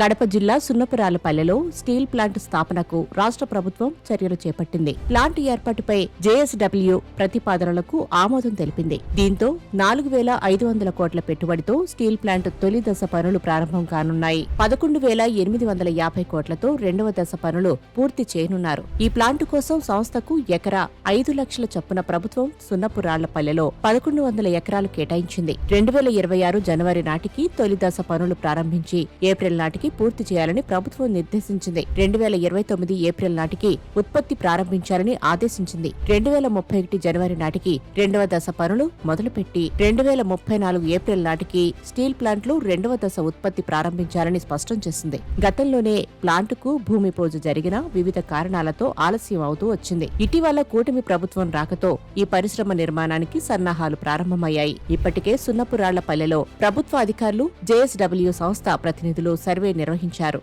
కడప జిల్లా సున్నపురాలపల్లెలో steel plant స్థాపనకు రాష్ట్ర ప్రభుత్వం చర్యలు చేపట్టింది. ప్లాంట్ ఏర్పాటుపై జేఎస్డబ్ల్యూ ప్రతిపాదనలకు ఆమోదం తెలిపింది. దీంతో నాలుగు వేల ఐదు వందల కోట్ల పెట్టుబడితో స్టీల్ ప్లాంట్ తొలి దశ పనులు ప్రారంభం కానున్నాయి. పదకొండు వేల ఎనిమిది వందల యాభై కోట్లతో రెండవ దశ పనులు పూర్తి చేయనున్నారు. ఈ ప్లాంట్ కోసం సంస్థకు ఎకరా ఐదు లక్షల చొప్పున ప్రభుత్వం సున్నపురాళ్ళపల్లెలో పదకొండు వందల ఎకరాలు కేటాయించింది. రెండు వేల ఇరవై ఆరు జనవరి నాటికి తొలి దశ పనులు ప్రారంభించి ఏప్రిల్ నాటికి పూర్తి చేయాలని ప్రభుత్వం నిర్దేశించింది. రెండు వేల ఇరవై తొమ్మిది ఏప్రిల్ నాటికి ఉత్పత్తి ప్రారంభించాలని ఆదేశించింది. రెండు వేల ముప్పై ఒకటి జనవరి నాటికి రెండవ దశ పనులు మొదలుపెట్టి రెండు వేల ముప్పై నాలుగు ఏప్రిల్ నాటికి స్టీల్ ప్లాంట్లు రెండవ దశ ఉత్పత్తి ప్రారంభించాలని స్పష్టం చేసింది. గతంలోనే ప్లాంటుకు భూమి పూజ జరిగిన వివిధ కారణాలతో ఆలస్యం అవుతూ వచ్చింది. ఇటీవల కూటమి ప్రభుత్వం రాకతో ఈ పరిశ్రమ నిర్మాణానికి సన్నాహాలు ప్రారంభమయ్యాయి. ఇప్పటికే సున్నపురాళ్ళపల్లెలో ప్రభుత్వ అధికారులు జేఎస్డబ్ల్యూ సంస్థ ప్రతినిధులు సర్వే నిర్వహించారు